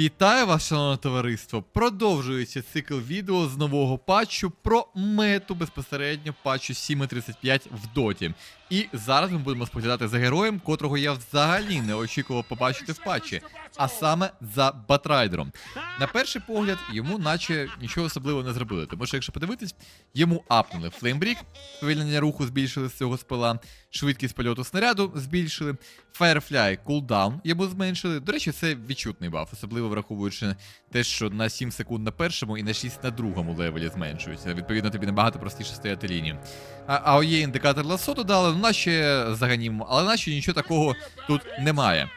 Вітаю вас, шановне товариство! Продовжується цикл відео з нового патчу про мету безпосередньо патчу 7.35 в доті. І зараз ми будемо споглядати за героєм, котрого я взагалі не очікував побачити в патчі, а саме за Батрайдером. На перший погляд, йому наче нічого особливого не зробили, тому що якщо подивитись, йому апнули флеймбрік, повільнення руху збільшили з цього спила, швидкість польоту снаряду збільшили, Firefly кулдаун йому зменшили. До речі, це відчутний баф, особливо враховуючи те, що на 7 секунд на першому і на 6 на другому левелі зменшується. Відповідно, тобі набагато простіше стояти лінію. А, а є індикатор ласо додали, наче заганімо, але наче нічого такого тут немає.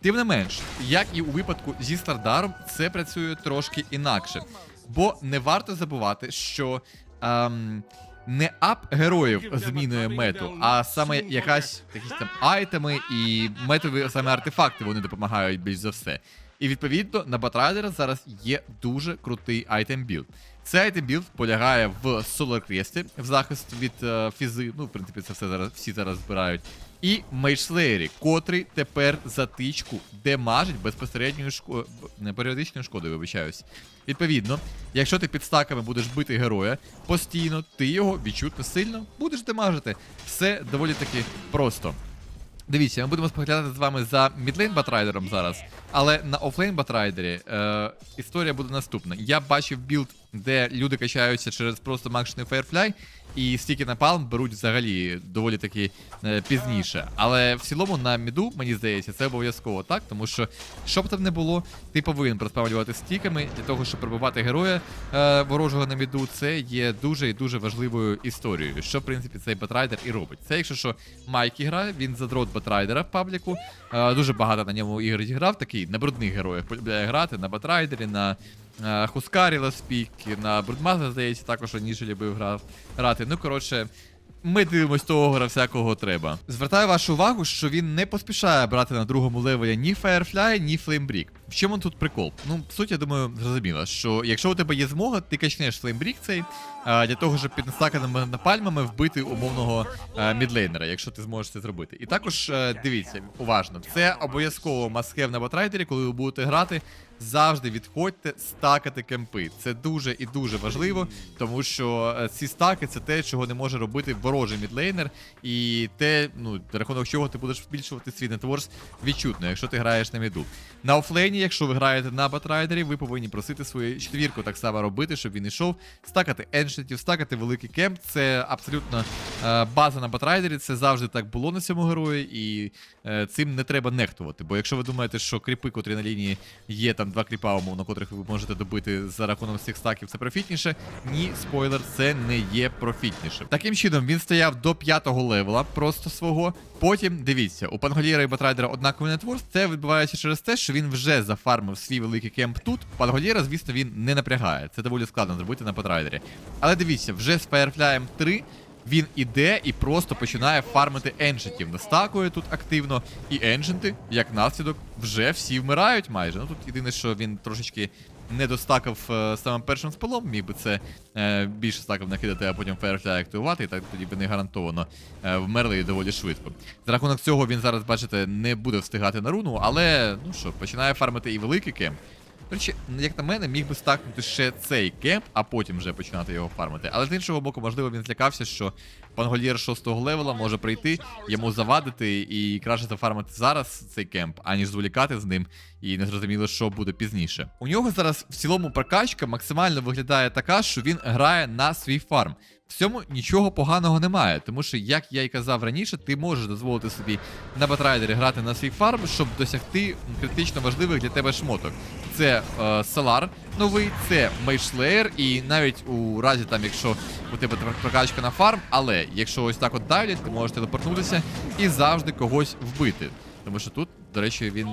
Тим не менш, як і у випадку зі Стардаром, це працює трошки інакше. Бо не варто забувати, що ем, не ап героїв змінює мету, а саме якась якісь там айтеми і метові саме артефакти вони допомагають більш за все. І відповідно на Батрайдера зараз є дуже крутий айтем білд. Цей айтем білд полягає в Solar Crest, в захист від е, фізи. Ну, в принципі, це все зараз всі зараз збирають. І Мейджслеєрі, котрий тепер затичку демажить безпосередньою шко... періодичною шкодою, вибачаюсь. Відповідно, якщо ти під стаками будеш бити героя постійно, ти його відчутно сильно будеш демажити. Все доволі таки просто. Дивіться, ми будемо споглядати з вами за мідлейн батрайдером зараз, але на офлейн батрайдері е, історія буде наступна. Я бачив білд, де люди качаються через просто макшний Firefly, і стільки на палм беруть взагалі доволі таки е, пізніше. Але в цілому на міду, мені здається, це обов'язково так, тому що що б там не було, ти повинен проспавлювати стіками для того, щоб пробивати героя е, ворожого на міду. Це є дуже і дуже важливою історією. Що в принципі цей батрайдер і робить. Це, якщо що, Майк грає, він задрот батрайдера в пабліку. Е, дуже багато на ньому ігор зіграв, такий на брудних героях грати, на батрайдері, на Хускарі Ласпіки, на Брудмаза, здається, також раніше любив грав, грати. Ну, коротше. Ми дивимось того гра всякого треба. Звертаю вашу увагу, що він не поспішає брати на другому левелі ні Firefly, ні Flamebreak. В чому тут прикол? Ну, в суті, я думаю, зрозуміло, що якщо у тебе є змога, ти качнеш Flamebreak цей а, для того, щоб під настаканими напальмами вбити умовного а, мідлейнера, якщо ти зможеш це зробити. І також е, дивіться, уважно, це обов'язково маскев на батрайдері, коли ви будете грати. Завжди відходьте стакати кемпи. Це дуже і дуже важливо, тому що е, ці стаки це те, чого не може робити ворожий мідлейнер, і те, ну, рахунок чого ти будеш збільшувати свій нетворс відчутно, якщо ти граєш на міду. На офлейні, якщо ви граєте на батрайдері, ви повинні просити свою четвірку так само робити, щоб він йшов. Стакати еншентів, стакати великий кемп. Це абсолютно е, база на батрайдері. Це завжди так було на цьому герої, і е, цим не треба нехтувати. Бо якщо ви думаєте, що кріпи, котрі на лінії є там два кріпа, умовно, котрих ви можете добити за рахунок цих стаків, це профітніше. Ні, спойлер, це не є профітніше. Таким чином він стояв до п'ятого левела, просто свого. Потім дивіться, у Панголіра і Батрайдера однаковий нетворс. Це відбувається через те, що він вже зафармив свій великий кемп тут. Панголіра, звісно, він не напрягає. Це доволі складно зробити на Батрайдері. Але дивіться, вже з Firefly 3 він іде і просто починає фармити енджентів. Настакує тут активно. І ендженти, як наслідок, вже всі вмирають майже. Ну тут єдине, що він трошечки не достакав е, самим першим спелом, міг би це е, більше стаків накидати, а потім Firefly активувати, і так тоді би не гарантовано е, вмерли доволі швидко. За рахунок цього він зараз, бачите, не буде встигати на руну, але ну що, починає фармити і великий кемп. До речі, як на мене, міг би стакнути ще цей кемп, а потім вже починати його фармити. Але з іншого боку, можливо, він злякався, що пангольєр 6-го левела може прийти, йому завадити і краще зафармити зараз цей кемп, аніж зволікати з ним, і не зрозуміло, що буде пізніше. У нього зараз в цілому прокачка максимально виглядає така, що він грає на свій фарм. В цьому нічого поганого немає, тому що, як я й казав раніше, ти можеш дозволити собі на батрайдері грати на свій фарм, щоб досягти критично важливих для тебе шмоток. Це е, Салар новий, це Мейшлеєр, і навіть у разі там, якщо у тебе прокачка на фарм, але якщо ось так от давлять, ти можеш телепортнутися і завжди когось вбити. Тому що тут, до речі, він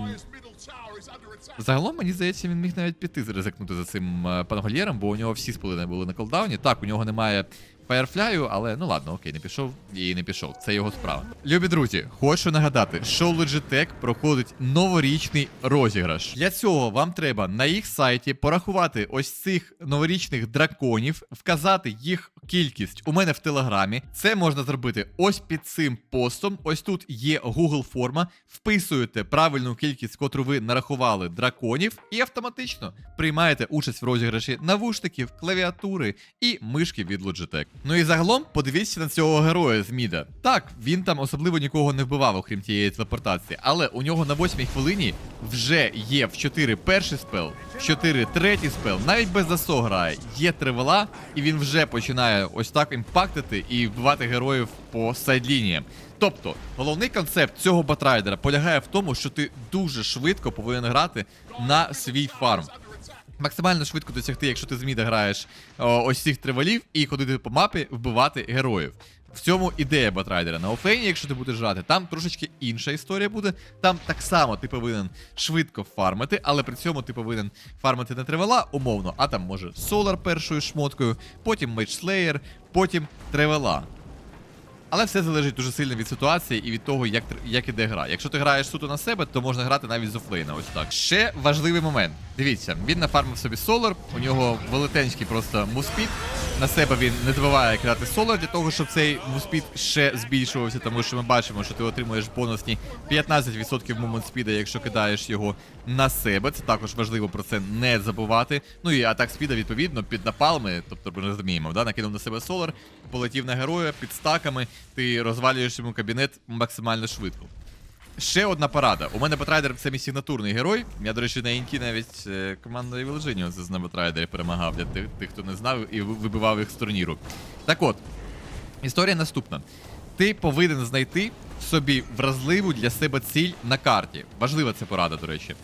Загалом, мені здається, він міг навіть піти ризикнути за цим е, пангольєром, бо у нього всі спили були на колдауні. Так, у нього немає Firefly, але ну ладно, окей, не пішов і не пішов. Це його справа. Любі друзі, хочу нагадати, що Logitech проходить новорічний розіграш. Для цього вам треба на їх сайті порахувати ось цих новорічних драконів, вказати їх кількість у мене в телеграмі. Це можна зробити ось під цим постом. Ось тут є Google форма. Вписуєте правильну кількість, котру ви нарахували драконів, і автоматично приймаєте участь в розіграші навушників, клавіатури і мишки від Logitech. Ну і загалом подивіться на цього героя з Міда. Так, він там особливо нікого не вбивав, окрім тієї телепортації, але у нього на восьмій хвилині вже є в 4 перший спел, в 4 третій спел, навіть без засо грає. Є тривела, і він вже починає ось так імпактити і вбивати героїв по сайдлініям. Тобто, головний концепт цього батрайдера полягає в тому, що ти дуже швидко повинен грати на свій фарм. Максимально швидко досягти, якщо ти з граєш ось цих тривалів і ходити по мапі, вбивати героїв. В цьому ідея Батрайдера. На офлейні, якщо ти будеш грати, там трошечки інша історія буде. Там так само ти повинен швидко фармити, але при цьому ти повинен фармити не тривела, умовно, а там може Солар першою шмоткою, потім Мейдж потім тривела. Але все залежить дуже сильно від ситуації і від того, як, як іде гра. Якщо ти граєш суто на себе, то можна грати навіть з офлейна. Ось так. Ще важливий момент. Дивіться, він нафармив собі Солар, у нього велетенський просто муспід. На себе він не забуває кидати Солар для того, щоб цей муспід ще збільшувався, тому що ми бачимо, що ти отримуєш бонусні 15% момент спіда, якщо кидаєш його на себе. Це також важливо про це не забувати. Ну і атак спіда, відповідно, під напалми, тобто ми розуміємо, да? накинув на себе Солар, полетів на героя під стаками, ти розвалюєш йому кабінет максимально швидко. Ще одна порада. У мене Батрайдер це мій сигнатурний герой. Я, до речі, на Інті навіть е, командою Вілджиніо це на Батрайдері перемагав для тих, тих, хто не знав, і вибивав їх з турніру. Так от, історія наступна. Ти повинен знайти собі вразливу для себе ціль на карті. Важлива це порада, до речі.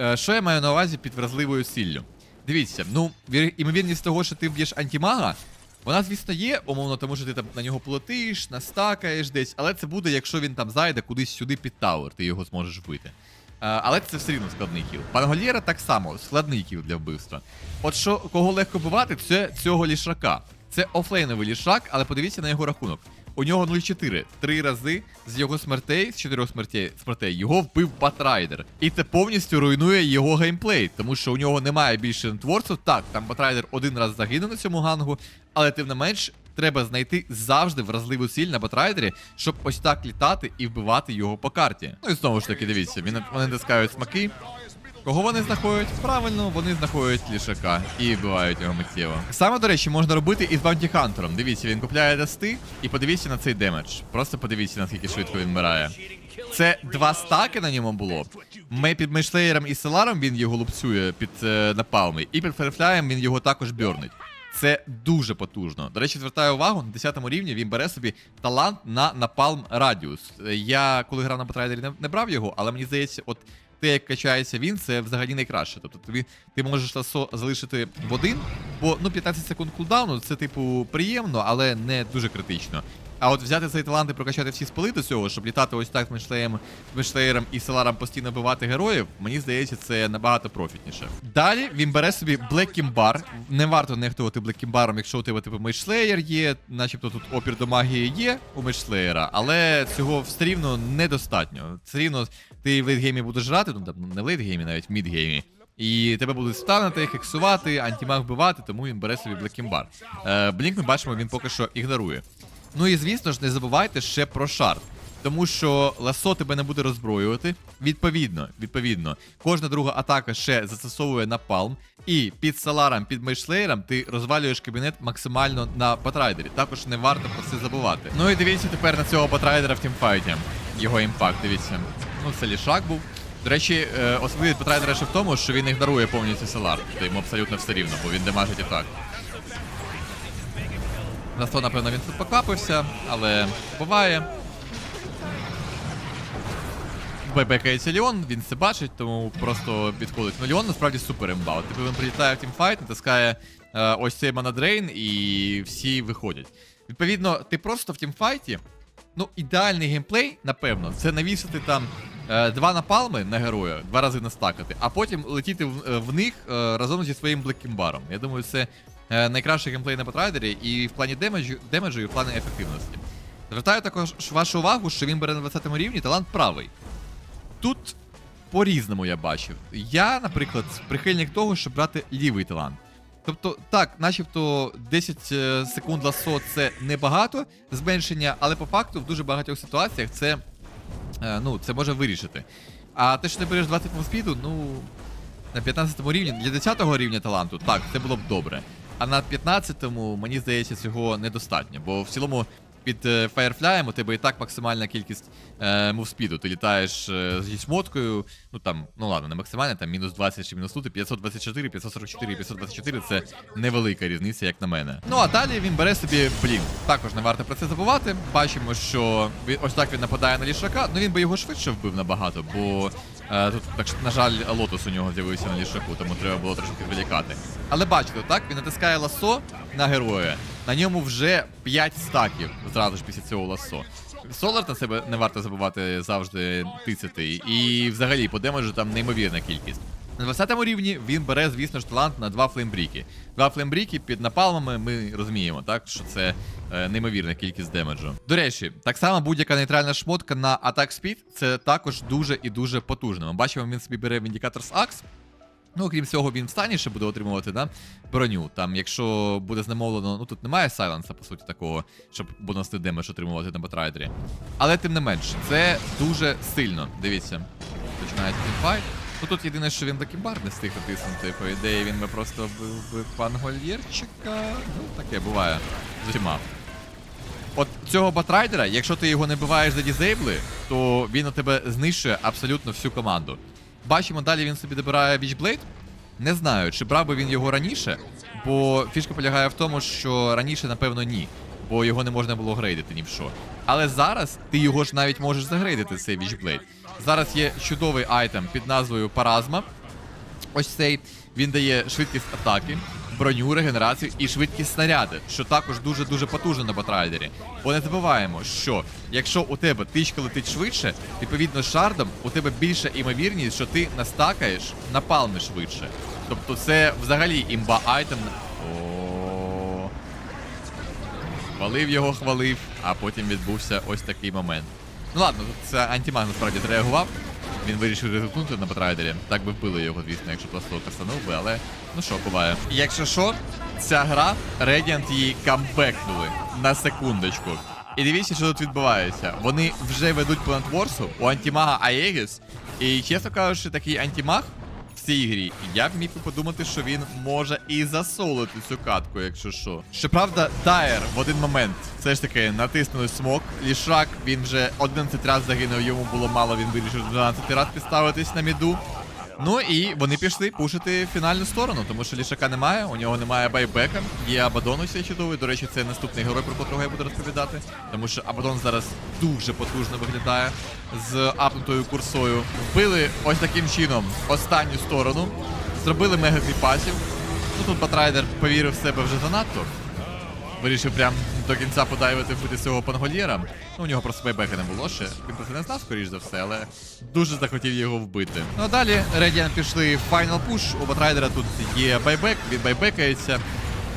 Е, що я маю на увазі під вразливою ціллю? Дивіться, ну, імовірність того, що ти вб'єш антимага, вона, звісно, є, умовно, тому що ти там на нього полетиш, настакаєш десь, але це буде, якщо він там зайде кудись сюди під тавер, ти його зможеш вбити. Е, але це все рівно складний кіл. Пангольєра так само, складний кіл для вбивства. От що кого легко бувати, це цього лішака. Це офлейновий лішак, але подивіться на його рахунок. У нього 0,4. Три рази з його смертей, з чотирьох смертей, смертей, його вбив Батрайдер. І це повністю руйнує його геймплей, тому що у нього немає більше нетворців. Так, там Батрайдер один раз загинув на цьому гангу, але тим не менш. Треба знайти завжди вразливу ціль на Батрайдері, щоб ось так літати і вбивати його по карті. Ну і знову ж таки, дивіться, він- вони натискають смаки. Кого вони знаходять? Правильно, вони знаходять лішака і вбивають його миттєво. Саме, до речі, можна робити і з Bounty Hunter. Дивіться, він купляє дасти, і подивіться на цей демедж. Просто подивіться, наскільки швидко він вмирає. Це два стаки на ньому було. Ми під Мейшлеєром і Селаром він його лупцює під е, напалми, і під Ферфляєм він його також бьорнить. Це дуже потужно. До речі, звертаю увагу, на 10 рівні він бере собі талант на напалм радіус. Е, Я коли грав на Батрайдері не брав його, але мені здається, от те, як качається він, це взагалі найкраще. Тобто тобі ти можеш ласо залишити в один, бо ну 15 секунд кулдауну це типу приємно, але не дуже критично. А от взяти цей талант і прокачати всі спили до цього, щоб літати ось так з Мешлеєм, Мешлеєром і Селаром постійно бивати героїв, мені здається, це набагато профітніше. Далі він бере собі Блеккімбар. Не варто нехтувати Блеккімбаром, якщо у тебе типу Мейшлеєр є, начебто тут опір до магії є у Мейшлеєра, але цього все рівно недостатньо. Все рівно ти в лейтгеймі будеш грати, ну там не в лейтгеймі, навіть в мідгеймі. І тебе будуть станути, хексувати, антимаг вбивати, тому він бере собі Блеккімбар. Е, Блінк ми бачимо, він поки що ігнорує. Ну і звісно ж, не забувайте ще про шарт. Тому що ласо тебе не буде роззброювати. Відповідно, відповідно, кожна друга атака ще застосовує напалм. І під саларом, під мейшлеєром ти розвалюєш кабінет максимально на патрайдері. Також не варто про це забувати. Ну і дивіться тепер на цього патрайдера в тімфайті. Його імпакт, дивіться. Ну, це лішак був. До речі, е, особливість патрайдера ще в тому, що він ігнорує повністю салар. Тобто йому абсолютно все рівно, бо він демажить і так. На 100, напевно, він тут поквапився, але буває. Бебекається Ліон, він це бачить, тому просто підходить. Ну, Ліон насправді супер імба. Типу він прилітає в тімфайт, натискає е, ось цей манадрейн, і всі виходять. Відповідно, ти просто в тімфайті. Ну, ідеальний геймплей, напевно, це навісити там е, два напалми на героя, два рази настакати, а потім летіти в, е, в них е, разом зі своїм блеккімбаром. Я думаю, це найкращий геймплей на Батрайдері і в плані демеджу, демеджу, і в плані ефективності. Звертаю також вашу увагу, що він бере на 20 рівні талант правий. Тут по-різному я бачив. Я, наприклад, прихильник того, щоб брати лівий талант. Тобто, так, начебто 10 е, секунд ласо це небагато зменшення, але по факту в дуже багатьох ситуаціях це, е, ну, це може вирішити. А те, що ти береш 20 спіду, ну. На 15 рівні, для 10 рівня таланту, так, це було б добре. А на 15-му, мені здається, цього недостатньо. Бо в цілому під е, Firefly у тебе і так максимальна кількість е, мувспіду. Ти літаєш е, зі шмоткою, ну там, ну ладно, не максимальна, там мінус 20 чи мінус тут, 524, 544, 524 це невелика різниця, як на мене. Ну а далі він бере собі блін. Також не варто про це забувати. Бачимо, що він ось так він нападає на лішака. Ну він би його швидше вбив набагато, бо е, тут, так, на жаль, лотос у нього з'явився на лішаку, тому треба було трошки відволікати. Але бачите, так, він натискає ласо на героя. На ньому вже 5 стаків зразу ж після цього ласо. Солар на себе не варто забувати завжди тицяти. І взагалі по демеджу там неймовірна кількість. На 20 рівні він бере, звісно ж, талант на два флеймбріки. Два флеймбріки під напалмами ми розуміємо, так, що це е, неймовірна кількість демеджу. До речі, так само будь-яка нейтральна шмотка на Attack Speed це також дуже і дуже потужно. Ми бачимо, він собі бере Vindicator's Axe. Ну, окрім цього, він в стані ще буде отримувати да, броню. Там, якщо буде знемовлено, ну тут немає сайленса, по суті, такого, щоб бонусний демедж отримувати на батрайдері. Але тим не менш, це дуже сильно. Дивіться, починається тімфайт. Ну тут єдине, що він до кімбар не встиг натиснути. По ідеї, він би просто вбив би пангольєрчика. Ну, таке буває з усіма. От цього батрайдера, якщо ти його не биваєш за дізейбли, то він у тебе знищує абсолютно всю команду. Бачимо, далі він собі добирає Witchblade. Не знаю, чи брав би він його раніше, бо фішка полягає в тому, що раніше, напевно, ні. Бо його не можна було грейдити ні в що. Але зараз ти його ж навіть можеш загрейдити, цей Witchblade. Зараз є чудовий айтем під назвою Паразма. Ось цей він дає швидкість атаки, броню, регенерацію і швидкість снаряди, що також дуже-дуже потужно на батрайдері. Бо не забуваємо, що якщо у тебе тичка летить швидше, відповідно з шардом у тебе більша імовірність, що ти настакаєш напалми швидше. Тобто це взагалі імба айтем. Хвалив його, хвалив, а потім відбувся ось такий момент. Ну ладно, тут це антимаг насправді зреагував. Він вирішив ризикнути на батрайдері. Так би вбили його, звісно, якщо просто кастанув би, але ну що, буває. Якщо що, ця гра Radiant її камбекнули на секундочку. І дивіться, що тут відбувається. Вони вже ведуть планет Ворсу у антимага Аегіс. І чесно кажучи, такий антимаг в цій грі, я б міг подумати, що він може і засолити цю катку, якщо що. Щоправда, Дайер в один момент все ж таки натиснули смок. Лішак він вже 11 разів загинув, йому було мало, він вирішив 12 разів підставитись на міду. Ну і вони пішли пушити фінальну сторону, тому що лішака немає, у нього немає байбека. Є Абадон ось чудовий. До речі, це наступний герой, про котрого я буду розповідати. Тому що Абадон зараз дуже потужно виглядає з апнутою курсою. Вбили ось таким чином останню сторону, зробили мега кріпасів. Ну тут Батрайдер повірив в себе вже занадто. Вирішив прям до кінця подайвити вбити цього пангольєра. Ну, у нього просто байбека не було ще. Він просто не знав, скоріш за все, але дуже захотів його вбити. Ну а далі Radiant пішли в Final Push. У Батрайдера тут є байбек, він байбекається,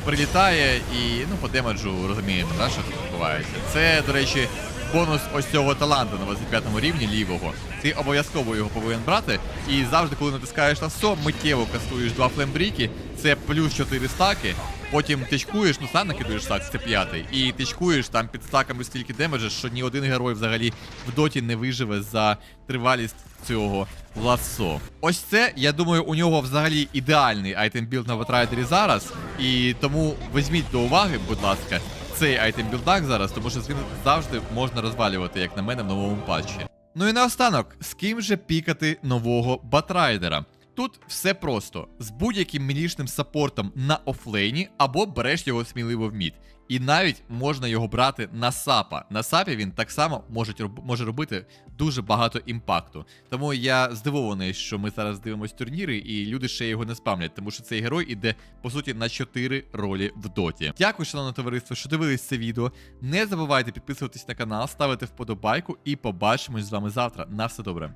прилітає і ну по демеджу розуміємо, да, що тут відбувається. Це, до речі, бонус ось цього таланту на 25 рівні лівого. Ти обов'язково його повинен брати. І завжди, коли натискаєш на СО, миттєво кастуєш два флембріки, це плюс 4 стаки. Потім тичкуєш, ну сам накидуєш стак, це п'ятий. І тичкуєш там під стаками стільки демеджа, що ні один герой взагалі в доті не виживе за тривалість цього ласо. Ось це, я думаю, у нього взагалі ідеальний айтем білд на Ватрайдері зараз. І тому візьміть до уваги, будь ласка, цей айтем білдак зараз, тому що ним завжди можна розвалювати, як на мене, в новому патчі. Ну і наостанок, з ким же пікати нового батрайдера? Тут все просто: з будь-яким мілішним саппортом на офлейні, або береш його сміливо в мід. І навіть можна його брати на сапа. На сапі він так само може, може робити дуже багато імпакту. Тому я здивований, що ми зараз дивимось турніри, і люди ще його не спамлять, тому що цей герой іде по суті на 4 ролі в доті. Дякую, шановне товариство, що дивились це відео. Не забувайте підписуватись на канал, ставити вподобайку і побачимось з вами завтра. На все добре.